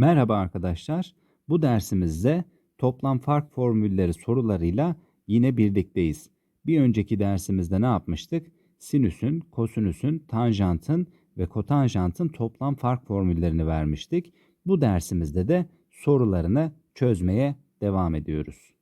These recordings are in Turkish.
Merhaba arkadaşlar. Bu dersimizde toplam fark formülleri sorularıyla yine birlikteyiz. Bir önceki dersimizde ne yapmıştık? Sinüsün, kosinüsün, tanjantın ve kotanjantın toplam fark formüllerini vermiştik. Bu dersimizde de sorularını çözmeye devam ediyoruz.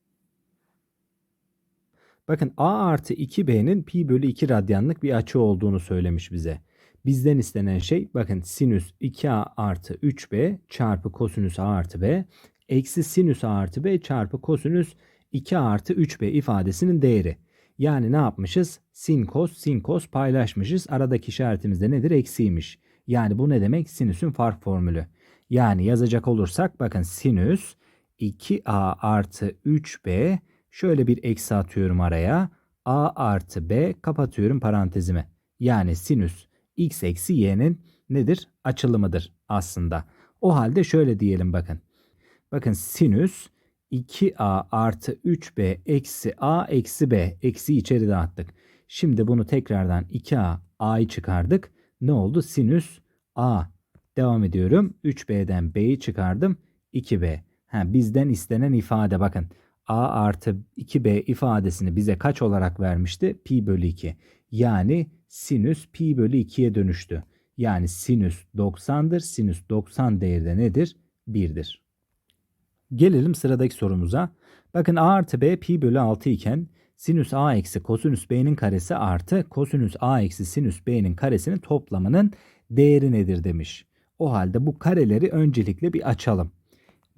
Bakın a artı 2b'nin pi bölü 2 radyanlık bir açı olduğunu söylemiş bize. Bizden istenen şey bakın sinüs 2a artı 3b çarpı kosinüs a artı b eksi sinüs a artı b çarpı kosinüs 2 artı 3b ifadesinin değeri. Yani ne yapmışız? Sin kos sin kos paylaşmışız. Aradaki işaretimiz de nedir? Eksiymiş. Yani bu ne demek? Sinüsün fark formülü. Yani yazacak olursak bakın sinüs 2a artı 3b şöyle bir eksi atıyorum araya. a artı b kapatıyorum parantezimi. Yani sinüs x eksi y'nin nedir? Açılımıdır aslında. O halde şöyle diyelim bakın. Bakın sinüs 2a artı 3b eksi a eksi b eksi içeri dağıttık. Şimdi bunu tekrardan 2a a'yı çıkardık. Ne oldu? Sinüs a. Devam ediyorum. 3b'den b'yi çıkardım. 2b. Ha, bizden istenen ifade bakın. A artı 2b ifadesini bize kaç olarak vermişti? Pi bölü 2. Yani sinüs pi bölü 2'ye dönüştü. Yani sinüs 90'dır. Sinüs 90 değeri de nedir? 1'dir. Gelelim sıradaki sorumuza. Bakın a artı b pi bölü 6 iken sinüs a eksi kosinüs b'nin karesi artı kosinüs a eksi sinüs b'nin karesinin toplamının değeri nedir demiş. O halde bu kareleri öncelikle bir açalım.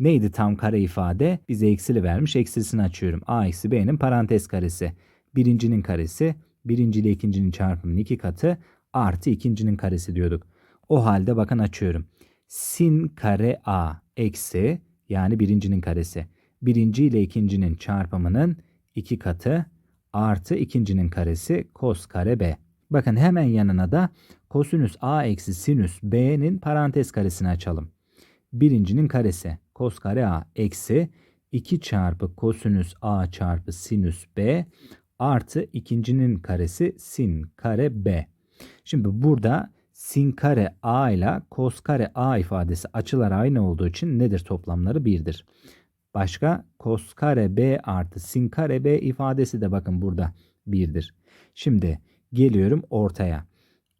Neydi tam kare ifade? Bize eksili vermiş. Eksilisini açıyorum. a eksi b'nin parantez karesi. Birincinin karesi birinci ile ikincinin çarpımının iki katı artı ikincinin karesi diyorduk. O halde bakın açıyorum. Sin kare a eksi yani birincinin karesi. Birinci ile ikincinin çarpımının iki katı artı ikincinin karesi kos kare b. Bakın hemen yanına da kosinüs a eksi sinüs b'nin parantez karesini açalım. Birincinin karesi kos kare a eksi 2 çarpı kosinüs a çarpı sinüs b artı ikincinin karesi sin kare b. Şimdi burada sin kare a ile kos kare a ifadesi açılar aynı olduğu için nedir toplamları 1'dir. Başka kos kare b artı sin kare b ifadesi de bakın burada 1'dir. Şimdi geliyorum ortaya.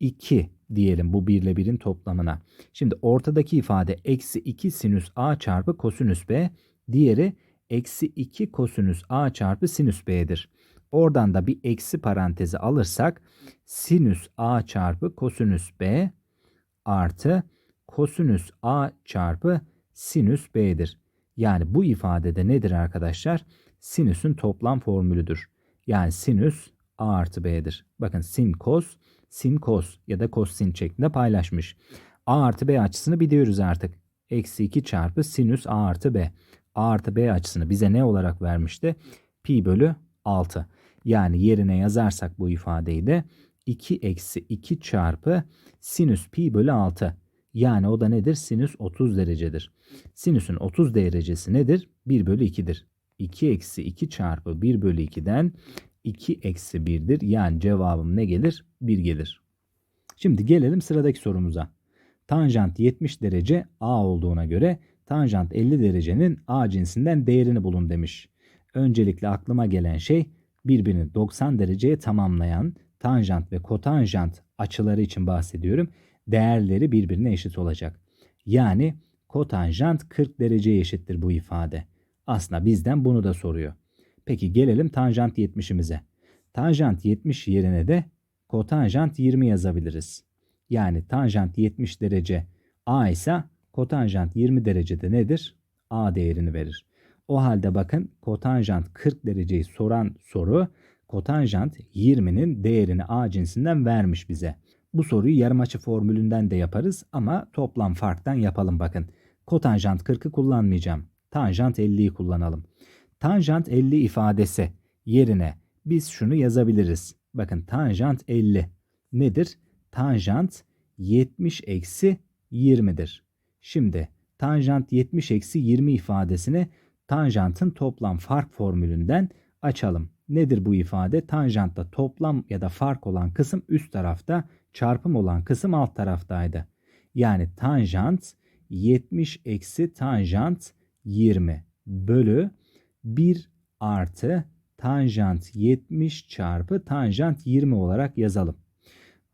2 diyelim bu 1 ile 1'in toplamına. Şimdi ortadaki ifade eksi 2 sinüs a çarpı kosinüs b. Diğeri eksi 2 kosinüs a çarpı sinüs b'dir. Oradan da bir eksi parantezi alırsak sinüs a çarpı kosinüs b artı kosinüs a çarpı sinüs b'dir. Yani bu ifadede nedir arkadaşlar? Sinüsün toplam formülüdür. Yani sinüs a artı b'dir. Bakın sin kos, sin kos ya da kos sin şeklinde paylaşmış. a artı b açısını biliyoruz artık. Eksi 2 çarpı sinüs a artı b. a artı b açısını bize ne olarak vermişti? Pi bölü 6. Yani yerine yazarsak bu ifadeyi de 2 eksi 2 çarpı sinüs pi bölü 6. Yani o da nedir? Sinüs 30 derecedir. Sinüsün 30 derecesi nedir? 1 bölü 2'dir. 2 eksi 2 çarpı 1 bölü 2'den 2 eksi 1'dir. Yani cevabım ne gelir? 1 gelir. Şimdi gelelim sıradaki sorumuza. Tanjant 70 derece A olduğuna göre tanjant 50 derecenin A cinsinden değerini bulun demiş. Öncelikle aklıma gelen şey birbirini 90 dereceye tamamlayan tanjant ve kotanjant açıları için bahsediyorum. Değerleri birbirine eşit olacak. Yani kotanjant 40 dereceye eşittir bu ifade. Aslında bizden bunu da soruyor. Peki gelelim tanjant 70'imize. Tanjant 70 yerine de kotanjant 20 yazabiliriz. Yani tanjant 70 derece A ise kotanjant 20 derecede nedir? A değerini verir. O halde bakın kotanjant 40 dereceyi soran soru kotanjant 20'nin değerini A cinsinden vermiş bize. Bu soruyu yarım açı formülünden de yaparız ama toplam farktan yapalım bakın. Kotanjant 40'ı kullanmayacağım. Tanjant 50'yi kullanalım. Tanjant 50 ifadesi yerine biz şunu yazabiliriz. Bakın tanjant 50 nedir? Tanjant 70 eksi 20'dir. Şimdi tanjant 70 eksi 20 ifadesini tanjantın toplam fark formülünden açalım. Nedir bu ifade? Tanjantta toplam ya da fark olan kısım üst tarafta, çarpım olan kısım alt taraftaydı. Yani tanjant 70 eksi tanjant 20 bölü 1 artı tanjant 70 çarpı tanjant 20 olarak yazalım.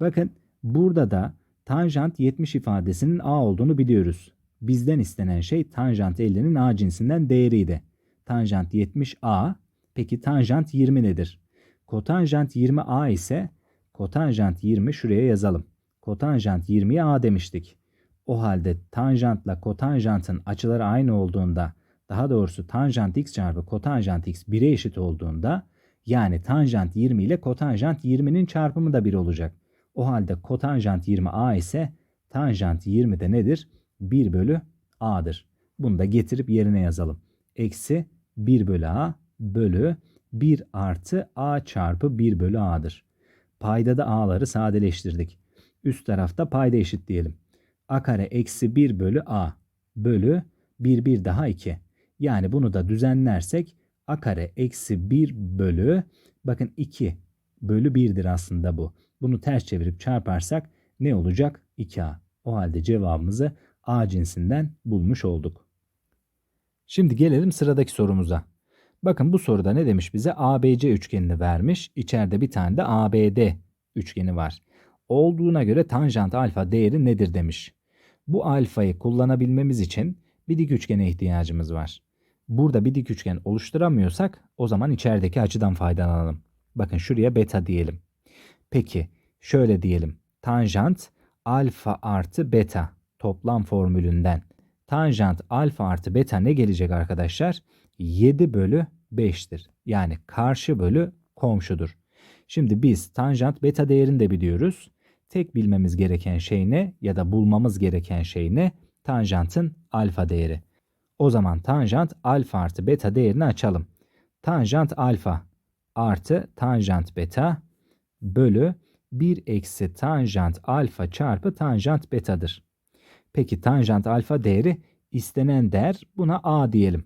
Bakın burada da tanjant 70 ifadesinin a olduğunu biliyoruz. Bizden istenen şey tanjant 50'nin a cinsinden değeriydi. Tanjant 70 a. Peki tanjant 20 nedir? Kotanjant 20 a ise kotanjant 20 şuraya yazalım. Kotanjant 20'ye a demiştik. O halde tanjantla kotanjantın açıları aynı olduğunda daha doğrusu tanjant x çarpı kotanjant x 1'e eşit olduğunda yani tanjant 20 ile kotanjant 20'nin çarpımı da 1 olacak. O halde kotanjant 20 a ise tanjant 20 de nedir? 1 bölü a'dır. Bunu da getirip yerine yazalım. Eksi 1 bölü a bölü 1 artı a çarpı 1 bölü a'dır. Payda da a'ları sadeleştirdik. Üst tarafta payda eşit diyelim. a kare eksi 1 bölü a bölü 1 1 daha 2. Yani bunu da düzenlersek a kare eksi 1 bölü bakın 2 bölü 1'dir aslında bu. Bunu ters çevirip çarparsak ne olacak? 2a. O halde cevabımızı a cinsinden bulmuş olduk. Şimdi gelelim sıradaki sorumuza. Bakın bu soruda ne demiş bize? ABC üçgenini vermiş. İçeride bir tane de ABD üçgeni var. Olduğuna göre tanjant alfa değeri nedir demiş. Bu alfayı kullanabilmemiz için bir dik üçgene ihtiyacımız var. Burada bir dik üçgen oluşturamıyorsak o zaman içerideki açıdan faydalanalım. Bakın şuraya beta diyelim. Peki şöyle diyelim. Tanjant alfa artı beta toplam formülünden. Tanjant alfa artı beta ne gelecek arkadaşlar? 7 bölü 5'tir. Yani karşı bölü komşudur. Şimdi biz tanjant beta değerini de biliyoruz. Tek bilmemiz gereken şey ne ya da bulmamız gereken şey ne? Tanjantın alfa değeri. O zaman tanjant alfa artı beta değerini açalım. Tanjant alfa artı tanjant beta bölü 1 eksi tanjant alfa çarpı tanjant betadır. Peki tanjant alfa değeri istenen değer buna a diyelim.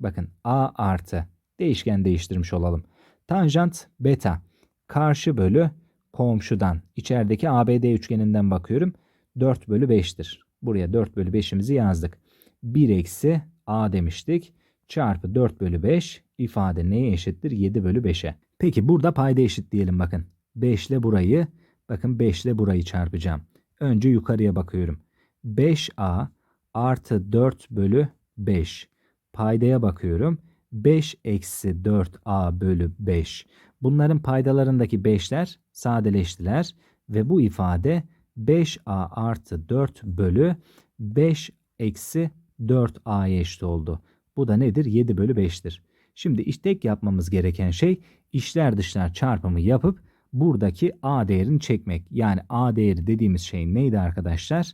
Bakın a artı değişken değiştirmiş olalım. Tanjant beta karşı bölü komşudan içerideki ABD üçgeninden bakıyorum. 4 bölü 5'tir. Buraya 4 bölü 5'imizi yazdık. 1 eksi a demiştik. Çarpı 4 bölü 5 ifade neye eşittir? 7 bölü 5'e. Peki burada payda eşit diyelim bakın. 5 ile burayı bakın 5 ile burayı çarpacağım. Önce yukarıya bakıyorum. 5a artı 4 bölü 5. Paydaya bakıyorum. 5 eksi 4a bölü 5. Bunların paydalarındaki 5'ler sadeleştiler ve bu ifade 5a artı 4 bölü 5 eksi 4a'ya eşit oldu. Bu da nedir? 7 bölü 5'tir. Şimdi tek yapmamız gereken şey işler dışlar çarpımı yapıp buradaki a değerini çekmek. Yani a değeri dediğimiz şey neydi arkadaşlar?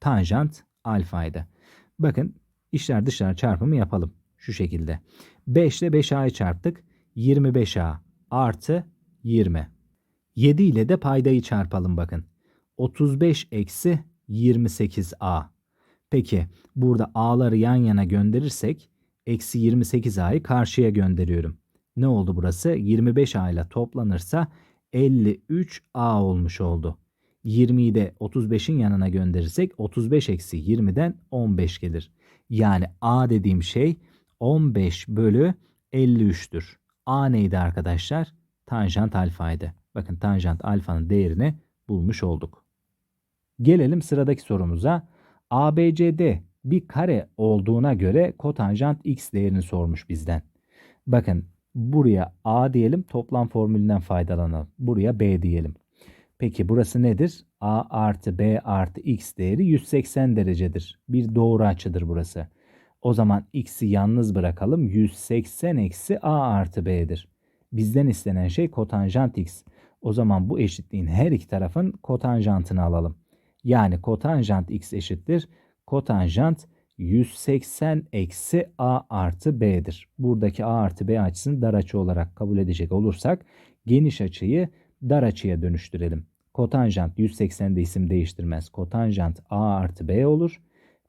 Tanjant alfaydı. Bakın işler dışlar çarpımı yapalım. Şu şekilde. 5 ile 5a'yı çarptık. 25a artı 20. 7 ile de paydayı çarpalım bakın. 35 eksi 28a. Peki burada a'ları yan yana gönderirsek eksi 28a'yı karşıya gönderiyorum. Ne oldu burası? 25a ile toplanırsa 53a olmuş oldu. 20'yi de 35'in yanına gönderirsek 35 eksi 20'den 15 gelir. Yani a dediğim şey 15 bölü 53'tür. A neydi arkadaşlar? Tanjant alfaydı. Bakın tanjant alfanın değerini bulmuş olduk. Gelelim sıradaki sorumuza. ABCD bir kare olduğuna göre kotanjant x değerini sormuş bizden. Bakın buraya A diyelim toplam formülünden faydalanalım. Buraya B diyelim. Peki burası nedir? A artı B artı x değeri 180 derecedir. Bir doğru açıdır burası. O zaman x'i yalnız bırakalım. 180 eksi a artı b'dir. Bizden istenen şey kotanjant x. O zaman bu eşitliğin her iki tarafın kotanjantını alalım. Yani kotanjant x eşittir. Kotanjant 180 eksi a artı b'dir. Buradaki a artı b açısını dar açı olarak kabul edecek olursak geniş açıyı dar açıya dönüştürelim. Kotanjant 180'de isim değiştirmez. Kotanjant a artı b olur.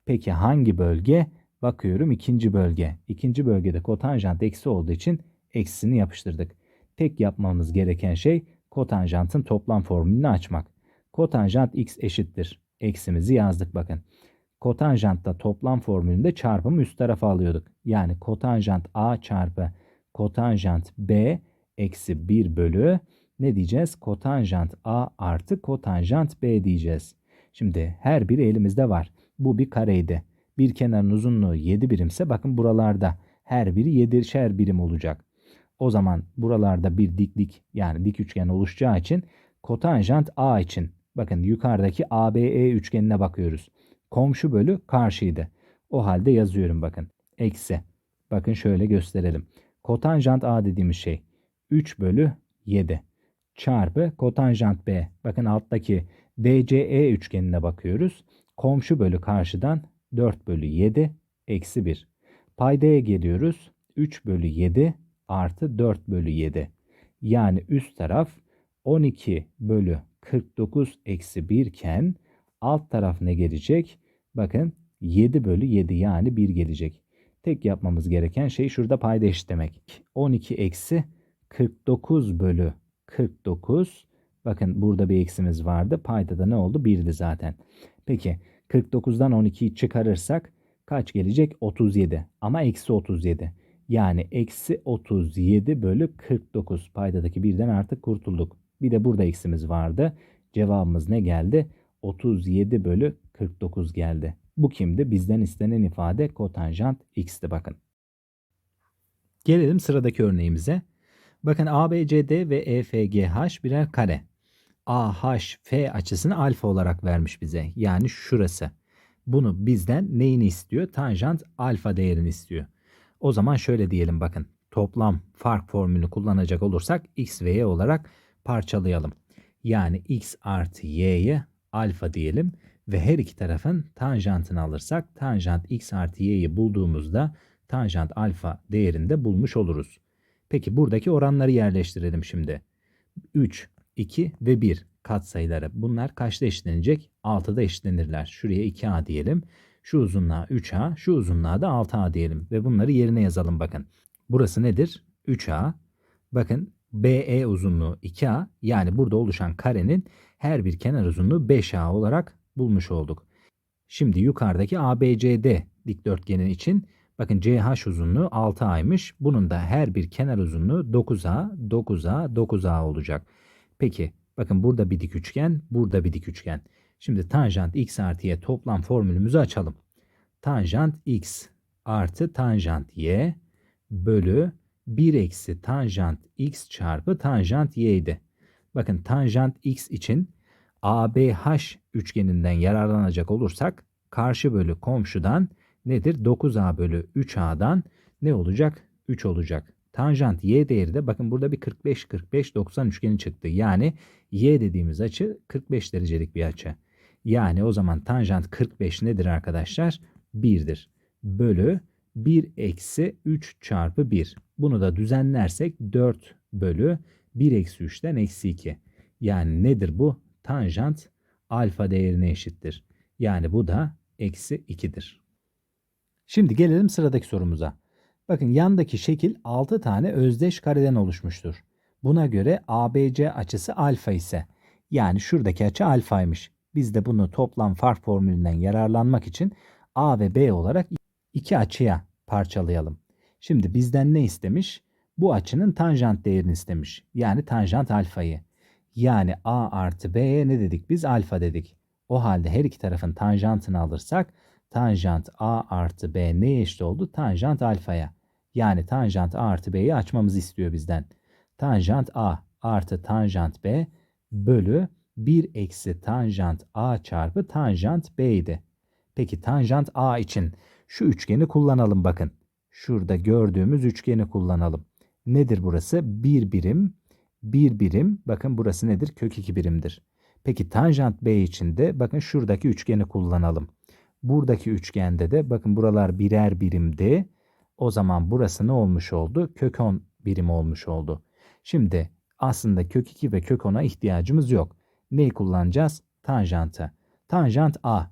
Peki hangi bölge? Bakıyorum ikinci bölge. İkinci bölgede kotanjant eksi olduğu için eksisini yapıştırdık. Tek yapmamız gereken şey kotanjantın toplam formülünü açmak. Kotanjant x eşittir. Eksimizi yazdık bakın. Kotanjantta toplam formülünde çarpımı üst tarafa alıyorduk. Yani kotanjant A çarpı kotanjant B eksi 1 bölü ne diyeceğiz? Kotanjant A artı kotanjant B diyeceğiz. Şimdi her biri elimizde var. Bu bir kareydi. Bir kenarın uzunluğu 7 birimse bakın buralarda her biri 7'şer birim olacak. O zaman buralarda bir diklik yani dik üçgen oluşacağı için kotanjant A için bakın yukarıdaki ABE üçgenine bakıyoruz. Komşu bölü karşıydı. O halde yazıyorum bakın. Eksi. Bakın şöyle gösterelim. Kotanjant A dediğimiz şey 3 bölü 7 çarpı kotanjant B. Bakın alttaki BCE üçgenine bakıyoruz. Komşu bölü karşıdan 4 bölü 7 eksi 1. Paydaya geliyoruz. 3 bölü 7 artı 4 bölü 7. Yani üst taraf 12 bölü 49 eksi 1 iken alt taraf ne gelecek? Bakın 7 bölü 7 yani 1 gelecek. Tek yapmamız gereken şey şurada payda eşitlemek. 12 eksi 49 bölü 49. Bakın burada bir eksimiz vardı. Payda da ne oldu? 1'di zaten. Peki 49'dan 12'yi çıkarırsak kaç gelecek? 37 ama eksi 37. Yani eksi 37 bölü 49 paydadaki birden artık kurtulduk. Bir de burada eksimiz vardı. Cevabımız ne geldi? 37 bölü 49 geldi. Bu kimdi? Bizden istenen ifade kotanjant x'ti bakın. Gelelim sıradaki örneğimize. Bakın ABCD ve EFGH birer kare. AHF açısını alfa olarak vermiş bize. Yani şurası. Bunu bizden neyini istiyor? Tanjant alfa değerini istiyor. O zaman şöyle diyelim bakın. Toplam fark formülünü kullanacak olursak x ve y olarak parçalayalım. Yani x artı y'ye alfa diyelim ve her iki tarafın tanjantını alırsak tanjant x artı y'yi bulduğumuzda tanjant alfa değerini de bulmuş oluruz. Peki buradaki oranları yerleştirelim şimdi. 3, 2 ve 1 katsayıları. Bunlar kaçta eşitlenecek? 6'da eşitlenirler. Şuraya 2a diyelim. Şu uzunluğa 3a, şu uzunluğa da 6a diyelim. Ve bunları yerine yazalım bakın. Burası nedir? 3a. Bakın BE uzunluğu 2a. Yani burada oluşan karenin her bir kenar uzunluğu 5a olarak bulmuş olduk. Şimdi yukarıdaki ABCD dikdörtgenin için bakın CH uzunluğu 6a'ymış. Bunun da her bir kenar uzunluğu 9a, 9a, 9a olacak. Peki bakın burada bir dik üçgen, burada bir dik üçgen. Şimdi tanjant x artı y toplam formülümüzü açalım. Tanjant x artı tanjant y bölü 1 eksi tanjant x çarpı tanjant y. Bakın tanjant x için ABH üçgeninden yararlanacak olursak karşı bölü komşudan nedir? 9A bölü 3A'dan ne olacak? 3 olacak. Tanjant y değeri de bakın burada bir 45 45 90 üçgeni çıktı. Yani y dediğimiz açı 45 derecelik bir açı. Yani o zaman tanjant 45 nedir arkadaşlar? 1'dir. Bölü 1 eksi 3 çarpı 1. Bunu da düzenlersek 4 bölü 1 eksi 3'ten eksi 2. Yani nedir bu? Tanjant alfa değerine eşittir. Yani bu da eksi 2'dir. Şimdi gelelim sıradaki sorumuza. Bakın yandaki şekil 6 tane özdeş kareden oluşmuştur. Buna göre ABC açısı alfa ise yani şuradaki açı alfaymış. Biz de bunu toplam fark formülünden yararlanmak için A ve B olarak iki açıya parçalayalım. Şimdi bizden ne istemiş? Bu açının tanjant değerini istemiş. Yani tanjant alfayı. Yani A artı B'ye ne dedik biz? Alfa dedik. O halde her iki tarafın tanjantını alırsak tanjant A artı B neye eşit oldu? Tanjant alfaya. Yani tanjant A artı B'yi açmamızı istiyor bizden. Tanjant A artı tanjant B bölü 1 eksi tanjant A çarpı tanjant B idi. Peki tanjant A için şu üçgeni kullanalım bakın. Şurada gördüğümüz üçgeni kullanalım. Nedir burası? 1 birim, 1 birim. Bakın burası nedir? Kök 2 birimdir. Peki tanjant B için de bakın şuradaki üçgeni kullanalım. Buradaki üçgende de bakın buralar birer birimdi. O zaman burası ne olmuş oldu? Kök 10 birim olmuş oldu. Şimdi aslında kök 2 ve kök 10'a ihtiyacımız yok. Neyi kullanacağız? Tanjantı. Tanjant A.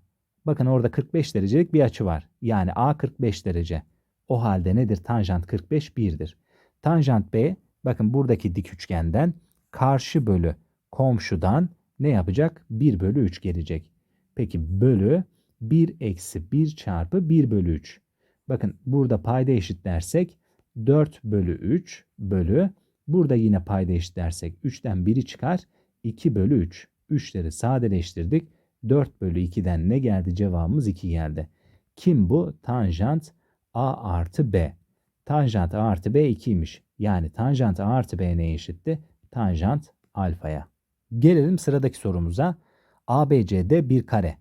Bakın orada 45 derecelik bir açı var. Yani A 45 derece. O halde nedir? Tanjant 45 1'dir. Tanjant B bakın buradaki dik üçgenden karşı bölü komşudan ne yapacak? 1 bölü 3 gelecek. Peki bölü 1 eksi 1 çarpı 1 bölü 3. Bakın burada payda eşitlersek 4 bölü 3 bölü burada yine payda eşitlersek 3'ten 1'i çıkar 2 bölü 3. 3'leri sadeleştirdik. 4 bölü 2'den ne geldi? Cevabımız 2 geldi. Kim bu? Tanjant A artı B. Tanjant A artı B 2'ymiş. Yani tanjant A artı B neye eşitti? Tanjant alfaya. Gelelim sıradaki sorumuza. ABCD bir kare.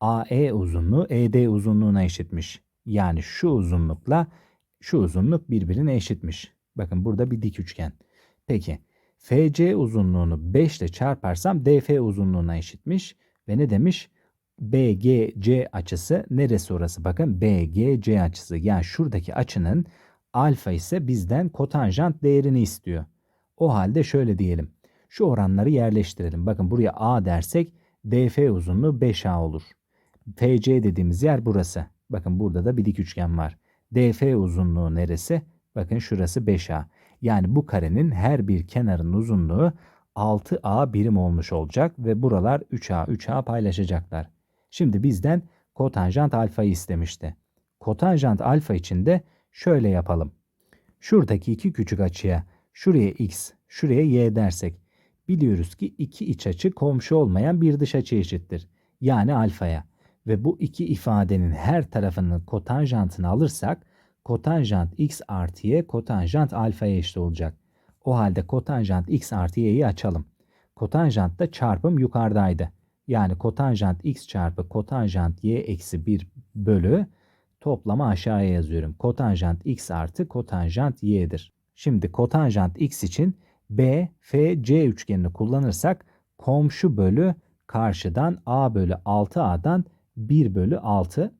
AE uzunluğu ED uzunluğuna eşitmiş. Yani şu uzunlukla şu uzunluk birbirine eşitmiş. Bakın burada bir dik üçgen. Peki FC uzunluğunu 5 ile çarparsam DF uzunluğuna eşitmiş. Ve ne demiş? BGC açısı neresi orası? Bakın BGC açısı. Yani şuradaki açının alfa ise bizden kotanjant değerini istiyor. O halde şöyle diyelim. Şu oranları yerleştirelim. Bakın buraya A dersek DF uzunluğu 5A olur. FC dediğimiz yer burası. Bakın burada da bir dik üçgen var. DF uzunluğu neresi? Bakın şurası 5A. Yani bu karenin her bir kenarının uzunluğu 6A birim olmuş olacak ve buralar 3A 3A paylaşacaklar. Şimdi bizden kotanjant alfayı istemişti. Kotanjant alfa için de şöyle yapalım. Şuradaki iki küçük açıya şuraya x, şuraya y dersek biliyoruz ki iki iç açı komşu olmayan bir dış açı eşittir. Yani alfaya. Ve bu iki ifadenin her tarafının kotanjantını alırsak kotanjant x artı y kotanjant alfaya eşit olacak. O halde kotanjant x artı y'yi açalım. Kotanjantta çarpım yukarıdaydı. Yani kotanjant x çarpı kotanjant y eksi 1 bölü toplama aşağıya yazıyorum. Kotanjant x artı kotanjant y'dir. Şimdi kotanjant x için B, F, C üçgenini kullanırsak komşu bölü karşıdan A bölü 6A'dan 1 bölü 6.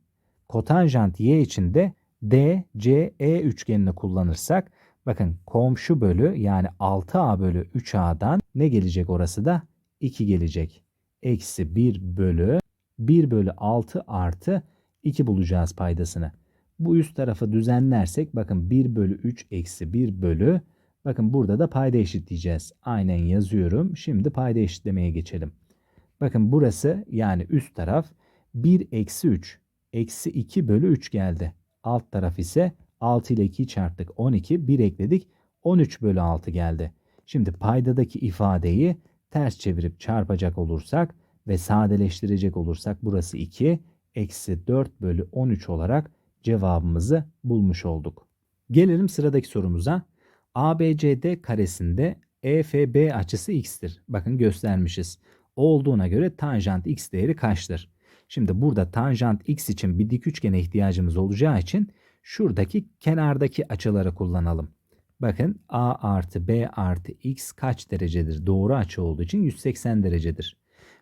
Kotanjant y için de D, C, E üçgenini kullanırsak bakın komşu bölü yani 6A bölü 3A'dan ne gelecek orası da? 2 gelecek. Eksi 1 bölü 1 bölü 6 artı 2 bulacağız paydasını. Bu üst tarafı düzenlersek bakın 1 bölü 3 eksi 1 bölü bakın burada da payda eşitleyeceğiz. Aynen yazıyorum. Şimdi payda eşitlemeye geçelim. Bakın burası yani üst taraf 1 eksi 3 eksi 2 bölü 3 geldi. Alt taraf ise 6 ile 2'yi çarptık 12 1 ekledik 13 bölü 6 geldi. Şimdi paydadaki ifadeyi ters çevirip çarpacak olursak ve sadeleştirecek olursak burası 2 eksi 4 bölü 13 olarak cevabımızı bulmuş olduk. Gelelim sıradaki sorumuza. ABCD karesinde EFB açısı x'tir. Bakın göstermişiz. Olduğuna göre tanjant x değeri kaçtır? Şimdi burada tanjant x için bir dik üçgene ihtiyacımız olacağı için şuradaki kenardaki açıları kullanalım. Bakın a artı b artı x kaç derecedir? Doğru açı olduğu için 180 derecedir.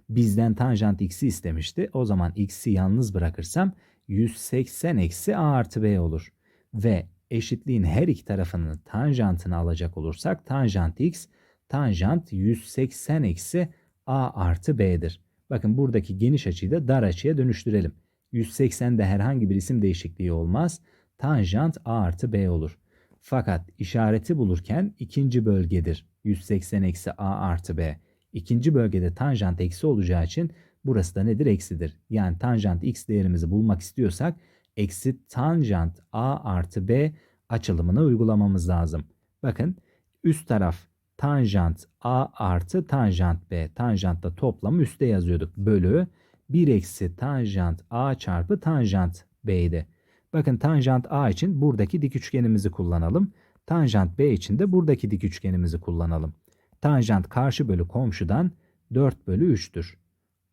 Bizden tanjant x'i istemişti. O zaman x'i yalnız bırakırsam 180 eksi a artı b olur. Ve eşitliğin her iki tarafının tanjantını alacak olursak tanjant x tanjant 180 eksi a artı b'dir. Bakın buradaki geniş açıyı da dar açıya dönüştürelim. 180'de herhangi bir isim değişikliği olmaz. Tanjant a artı b olur. Fakat işareti bulurken ikinci bölgedir. 180 eksi a artı b. İkinci bölgede tanjant eksi olacağı için burası da nedir? Eksidir. Yani tanjant x değerimizi bulmak istiyorsak eksi tanjant a artı b açılımını uygulamamız lazım. Bakın üst taraf tanjant a artı tanjant b. Tanjantta toplamı üstte yazıyorduk. Bölü 1 eksi tanjant a çarpı tanjant b'ydi. Bakın tanjant a için buradaki dik üçgenimizi kullanalım. Tanjant b için de buradaki dik üçgenimizi kullanalım. Tanjant karşı bölü komşudan 4 bölü 3'tür.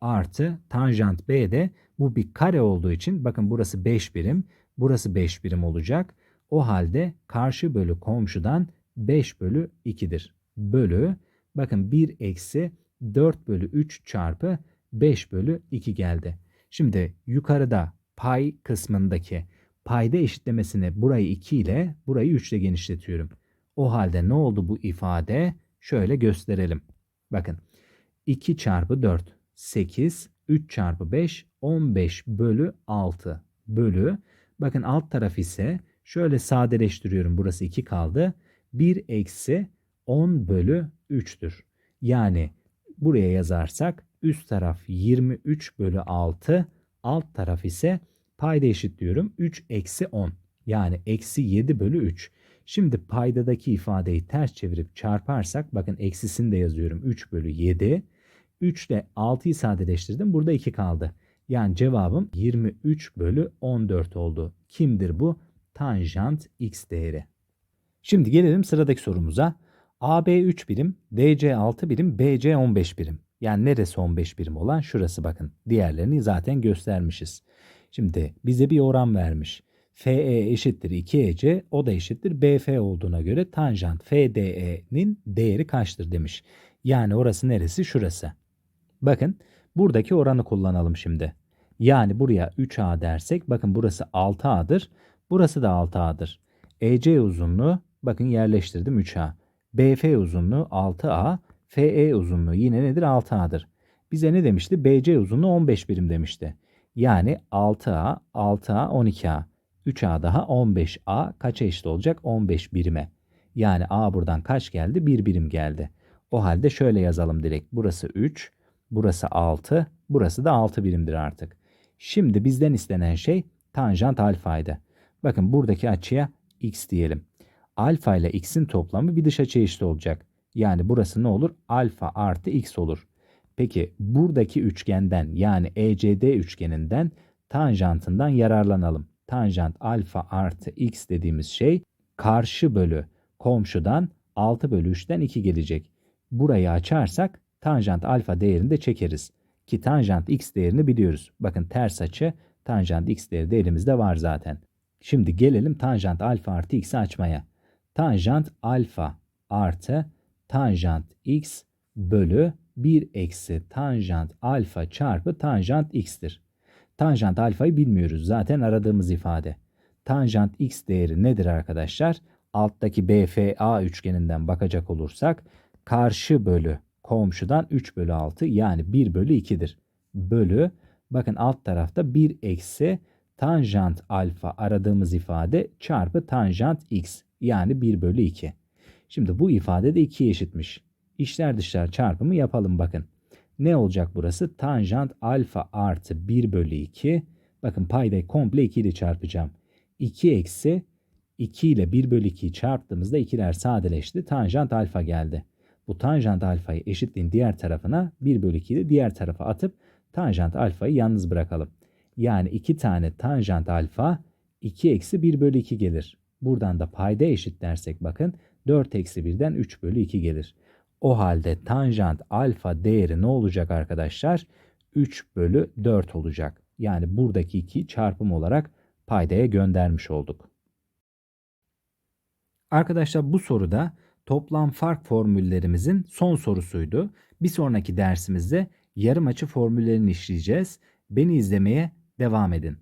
Artı tanjant b de bu bir kare olduğu için bakın burası 5 birim, burası 5 birim olacak. O halde karşı bölü komşudan 5 bölü 2'dir. Bölü bakın 1 eksi 4 bölü 3 çarpı 5 bölü 2 geldi. Şimdi yukarıda pay kısmındaki payda eşitlemesini burayı 2 ile burayı 3 ile genişletiyorum. O halde ne oldu bu ifade? Şöyle gösterelim. Bakın 2 çarpı 4 8 3 çarpı 5 15 bölü 6 bölü bakın alt taraf ise şöyle sadeleştiriyorum burası 2 kaldı 1 eksi 10 bölü 3'tür. Yani buraya yazarsak üst taraf 23 bölü 6 Alt taraf ise payda eşitliyorum. 3 eksi 10. Yani eksi 7 bölü 3. Şimdi paydadaki ifadeyi ters çevirip çarparsak bakın eksisini de yazıyorum. 3 bölü 7. 3 ile 6'yı sadeleştirdim. Burada 2 kaldı. Yani cevabım 23 bölü 14 oldu. Kimdir bu? Tanjant x değeri. Şimdi gelelim sıradaki sorumuza. AB 3 birim, DC 6 birim, BC 15 birim. Yani neresi 15 birim olan? Şurası bakın. Diğerlerini zaten göstermişiz. Şimdi bize bir oran vermiş. FE eşittir 2EC, o da eşittir BF olduğuna göre tanjant FDE'nin değeri kaçtır demiş. Yani orası neresi? Şurası. Bakın buradaki oranı kullanalım şimdi. Yani buraya 3A dersek bakın burası 6A'dır. Burası da 6A'dır. EC uzunluğu bakın yerleştirdim 3A. BF uzunluğu 6A. FE uzunluğu yine nedir? 6A'dır. Bize ne demişti? BC uzunluğu 15 birim demişti. Yani 6A, 6A, 12A. 3A daha 15A kaça eşit olacak? 15 birime. Yani A buradan kaç geldi? 1 birim geldi. O halde şöyle yazalım direkt. Burası 3, burası 6, burası da 6 birimdir artık. Şimdi bizden istenen şey tanjant alfaydı. Bakın buradaki açıya x diyelim. Alfa ile x'in toplamı bir dış açıya eşit olacak. Yani burası ne olur? Alfa artı x olur. Peki buradaki üçgenden yani ECD üçgeninden tanjantından yararlanalım. Tanjant alfa artı x dediğimiz şey karşı bölü komşudan 6 bölü 3'ten 2 gelecek. Burayı açarsak tanjant alfa değerini de çekeriz. Ki tanjant x değerini biliyoruz. Bakın ters açı tanjant x değeri de elimizde var zaten. Şimdi gelelim tanjant alfa artı x'i açmaya. Tanjant alfa artı tanjant x bölü 1 eksi tanjant alfa çarpı tanjant x'tir. Tanjant alfayı bilmiyoruz. Zaten aradığımız ifade. Tanjant x değeri nedir arkadaşlar? Alttaki BFA üçgeninden bakacak olursak karşı bölü komşudan 3 bölü 6 yani 1 bölü 2'dir. Bölü bakın alt tarafta 1 eksi tanjant alfa aradığımız ifade çarpı tanjant x yani 1 bölü 2. Şimdi bu ifade de 2'ye eşitmiş. İşler dışlar çarpımı yapalım bakın. Ne olacak burası? Tanjant alfa artı 1 bölü 2. Bakın paydayı komple 2 ile çarpacağım. 2 eksi 2 ile 1 bölü 2'yi çarptığımızda ikiler sadeleşti. Tanjant alfa geldi. Bu tanjant alfayı eşitliğin diğer tarafına 1 bölü 2'yi de diğer tarafa atıp tanjant alfayı yalnız bırakalım. Yani 2 tane tanjant alfa 2 eksi 1 bölü 2 gelir. Buradan da payda eşit dersek bakın 4 eksi 1'den 3 bölü 2 gelir. O halde tanjant alfa değeri ne olacak arkadaşlar? 3 bölü 4 olacak. Yani buradaki 2 çarpım olarak paydaya göndermiş olduk. Arkadaşlar bu soruda toplam fark formüllerimizin son sorusuydu. Bir sonraki dersimizde yarım açı formüllerini işleyeceğiz. Beni izlemeye devam edin.